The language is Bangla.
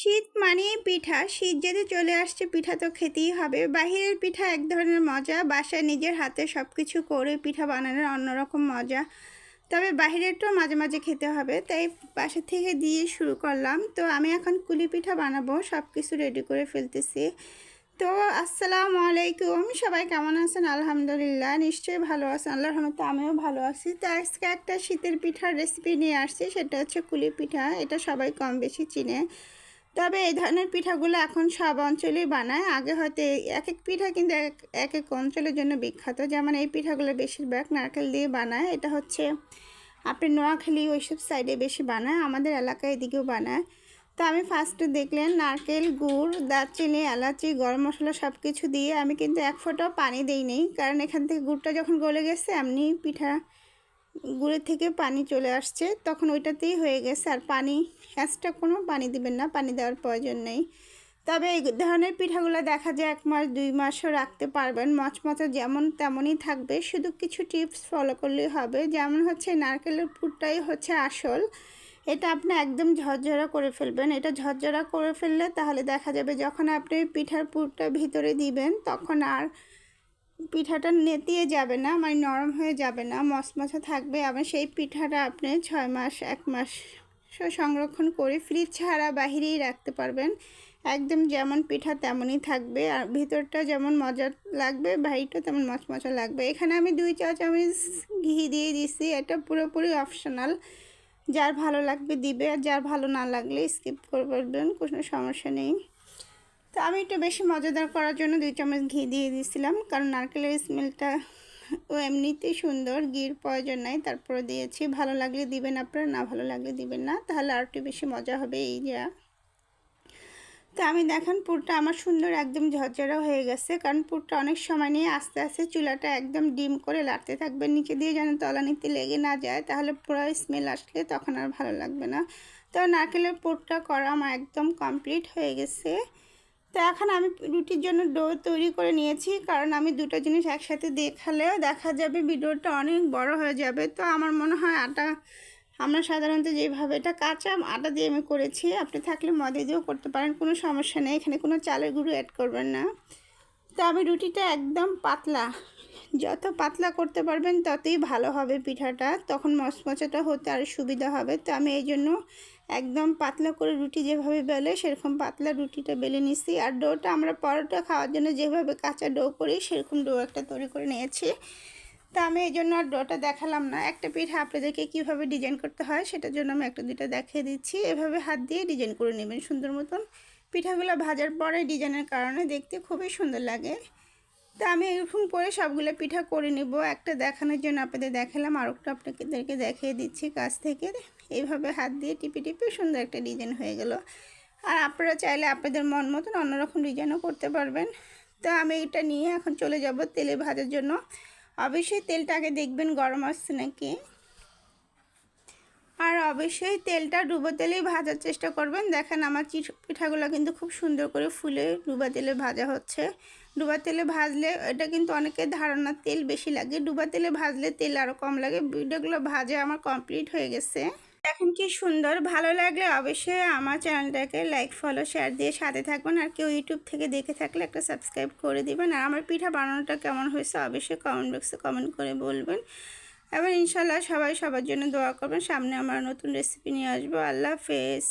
শীত মানেই পিঠা। শীত যদি চলে আসছে, পিঠা তো খেতেই হবে। বাহিরের পিঠা এক ধরনের মজা, বাসায় নিজের হাতে সব কিছু করে পিঠা বানানোর অন্যরকম মজা। তবে বাহিরেরটাও মাঝে মাঝে খেতে হবে, তাই বাসা থেকে দিয়ে শুরু করলাম। তো আমি এখন কুলি পিঠা বানাবো সব কিছু রেডি করে ফেলতেছি। তো আসসালামু আলাইকুম, সবাই কেমন আছেন? আলহামদুলিল্লাহ, নিশ্চয়ই ভালো আছেন। আল্লাহর রহমতে আমিও ভালো আছি। তো আজকে একটা শীতের পিঠার রেসিপি নিয়ে আসছি, সেটা হচ্ছে কুলি পিঠা। এটা সবাই কম বেশি চিনে। তবে এই ধরনের পিঠাগুলো এখন সব অঞ্চলেই বানায়। আগে হয়তো এক এক পিঠা কিন্তু এক এক অঞ্চলের জন্য বিখ্যাত। যেমন এই পিঠাগুলো বেশিরভাগ নারকেল দিয়ে বানায়। এটা হচ্ছে আপনি নোয়াখালী ওইসব সাইডে বেশি বানায়, আমাদের এলাকায় এদিকেও বানায়। তো আমি ফার্স্টে দেখলেন নারকেল, গুড়, দারচিনি, এলাচি, গরম মশলা সব কিছু দিয়ে আমি কিন্তু এক ফোঁটাও পানি দিই দিইনি। কারণ এখান থেকে গুড়টা যখন গলে গেছে, এমনি পিঠা গুড়ের থেকে পানি চলে আসছে, তখন ওইটাতেই হয়ে গেছে। আর পানি এক্সট্রা কোনো পানি দিবেন না, পানি দেওয়ার প্রয়োজন নেই। তবে এই ধরনের পিঠাগুলো দেখা যায় এক মাস, দুই মাসও রাখতে পারবেন। মচমচে যেমন তেমনই থাকবে, শুধু কিছু টিপস ফলো করলেই হবে। যেমন হচ্ছে, নারকেলের পুরটাই হচ্ছে আসল। এটা আপনি একদম ঝরঝরা করে ফেলবেন। এটা ঝরঝরা করে ফেললে তাহলে দেখা যাবে যখন আপনি পিঠার পুরটা ভিতরে দিবেন, তখন আর পিঠাটা নেতিয়ে যাবে না মানে নরম হয়ে যাবে না মচমচে থাকবে। আবার সেই পিঠাটা আপনি ছয় মাস, এক মাস সংরক্ষণ করে ফ্রিজ ছাড়া বাহিরেই রাখতে পারবেন। একদম যেমন পিঠা তেমনই থাকবে। আর ভিতরটা যেমন মজা লাগবে বাহিরটা তেমন মচমচা লাগবে। এখানে আমি দুই চা চামচ ঘি দিয়ে দিছি, এটা পুরোপুরি অপশনাল যার ভালো লাগবে দিবে, আর যার ভালো না লাগলে স্কিপ করে পারবেন কোনো সমস্যা নেই। তো আমি একটু বেশি মজাদার করার জন্য দুই চামচ ঘি দিয়ে দিয়েছিলাম, কারণ নারকেলের স্মেলটা ও এমনিতেই সুন্দর, ঘির প্রয়োজন নাই। তারপরে দিয়েছি, ভালো লাগলে দিবেন আপনারা, না ভালো লাগলে দিবেন না। তাহলে আর একটু বেশি মজা হবে এই যা। তো আমি দেখেন পুরটা আমার সুন্দর একদম ঝরঝরা হয়ে গেছে, কারণ পুরটা অনেক সময় নিয়ে আস্তে আস্তে চুলাটা একদম ডিম করে লাড়তে থাকবে, নিচে দিয়ে যেন তলানিতে লেগে না যায়, তাহলে পুরো স্মেল আসলে তখন আর ভালো লাগবে না। তো নারকেলের পুরটা করা আমার একদম কমপ্লিট হয়ে গেছে। তো এখন আমি রুটির জন্য ডো তৈরি করে নিয়েছি, কারণ আমি দুটো জিনিস একসাথে দেখালেও দেখা যাবে ভিডিওটা অনেক বড় হয়ে যাবে। তো আমার মনে হয় আটা, আমরা সাধারণত যেভাবে এটা কাঁচা আটা দিয়ে আমি করেছি, আপনি থাকলে মদে দিয়েও করতে পারেন, কোনো সমস্যা নেই, এখানে কোনো চালের গুঁড়ো অ্যাড করবেন না। তো আমি রুটিটা একদম পাতলা, যত পাতলা করতে পারবেন ততই ভালো হবে পিঠাটা, তখন মচমচাটা হতে আরও সুবিধা হবে। তো আমি এই জন্য একদম পাতলা করে রুটি যেভাবে বেলে, সেরকম পাতলা রুটিটা বেলে নিছি। আর ডোটা আমরা পরোটা খাওয়ার জন্য যেভাবে কাঁচা ডো করি, সেরকম ডো একটা তৈরি করে নিয়েছি। তা আমি এই জন্য আর ডোটা দেখালাম না। একটা পিঠা আপনাদেরকে কীভাবে ডিজাইন করতে হয়, সেটার জন্য আমি একটা দুটা দেখিয়ে দিচ্ছি। এভাবে হাত দিয়ে ডিজাইন করে নেবেন সুন্দর মতন। পিঠাগুলো ভাজার পরে ডিজাইনের কারণে দেখতে খুবই সুন্দর লাগে। তা আমি এরকম করে সবগুলো পিঠা করে নিব। একটা দেখানোর জন্য আপনাদের দেখালাম আর একটা আপনাদেরকে দেখিয়ে দিচ্ছি কাছ থেকে। এইভাবে হাত দিয়ে টিপে টিপে সুন্দর একটা ডিজাইন হয়ে গেল। আর আপনারা চাইলে আপনাদের মন মতন অন্যরকম ডিজাইনও করতে পারবেন। তো আমি এটা নিয়ে এখন চলে যাব তেলে ভাজার জন্য। অবশ্যই তেলটা আগে দেখবেন গরম আসছে নাকি। আর অবশ্যই তেলটা ডুবো তেলেই ভাজার চেষ্টা করবেন। দেখেন আমার পিঠাগুলো কিন্তু খুব সুন্দর করে ফুলে ডুবা তেলে ভাজা হচ্ছে। ডুবা তেলে ভাজলে এটা কিন্তু অনেকের ধারণা তেল বেশি লাগে। ডুবা তেলে ভাজলে তেল আরও কম লাগে। ভিডিওগুলো ভাজে আমার কমপ্লিট হয়ে গেছে। দেখেন কি সুন্দর। ভালো লাগলে অবশ্যই আমার চ্যানেলটাকে লাইক, ফলো, শেয়ার দিয়ে সাথে থাকবেন। আর কেউ ইউটিউব থেকে দেখে থাকলে একটা সাবস্ক্রাইব করে দিবেন। আর আমার পিঠা বানানোটা কেমন হয়েছে অবশ্যই কমেন্ট বক্সে কমেন্ট করে বলবেন। এবার ইনশাল্লাহ সবাই সবার জন্য দোয়া করবেন। সামনে আমার নতুন রেসিপি নিয়ে আসব। আল্লাহ হাফেজ।